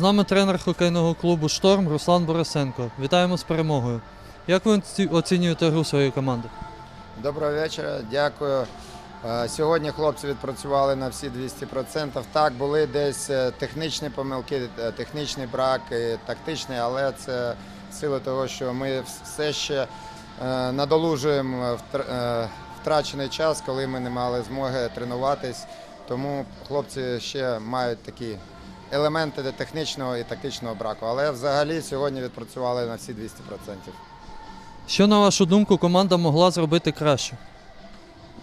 нами тренер хокейного клубу Шторм Руслан Борисенко. Вітаємо з перемогою. Як ви оцінюєте гру своєї команди? Доброго вечора, дякую. Е, Сьогодні хлопці відпрацювали на всі 200%. Так, були десь е, технічні помилки, е, технічний брак, тактичний, але це сила того, що ми все ще надолужуємо втрачений час, коли ми не мали змоги тренуватись. Тому хлопці ще мають такі елементи технічного і тактичного браку. Але взагалі сьогодні відпрацювали на всі 200%. Що, на вашу думку, команда могла зробити краще?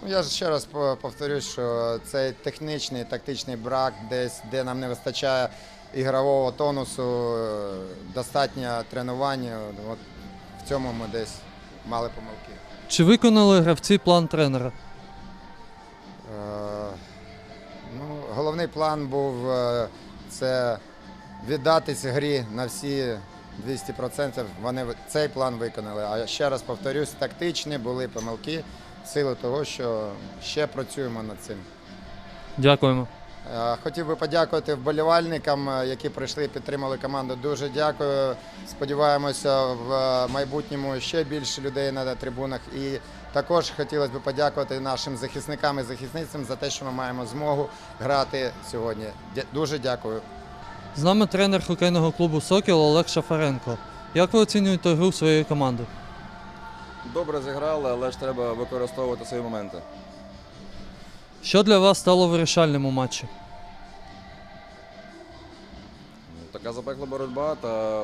Ну, я ж ще раз по- повторюсь, що цей технічний тактичний брак, десь де нам не вистачає ігрового тонусу, е, достатньо тренування. От в цьому ми десь мали помилки. Чи виконали гравці план тренера? Е, ну, головний план був е, це віддатись грі на всі 200%. Вони цей план виконали. А ще раз повторюсь, тактичні були помилки в силу того, що ще працюємо над цим. Дякуємо. Е, Хотів би подякувати вболівальникам, е, які прийшли і підтримали команду. Дуже дякую. Сподіваємося, в е, майбутньому ще більше людей на трибунах. І також хотілося б подякувати нашим захисникам і захисницям за те, що ми маємо змогу грати сьогодні. Дуже дякую. З нами тренер хокейного клубу Сокіл Олег Шафаренко. Як ви оцінюєте гру своєї команди? Добре зіграли, але ж треба використовувати свої моменти. Що для вас стало вирішальним у матчі? Ну, Така запекла боротьба, та,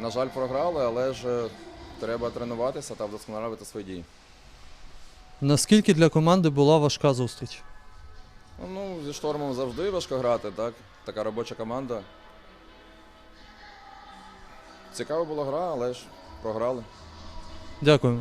на жаль, програли, але ж е, треба тренуватися та вдосконалювати свої дії. Наскільки для команди була важка зустріч? Ну, зі штормом завжди важко грати, так? Така робоча команда. Цікава була гра, але ж програли. Дякуємо.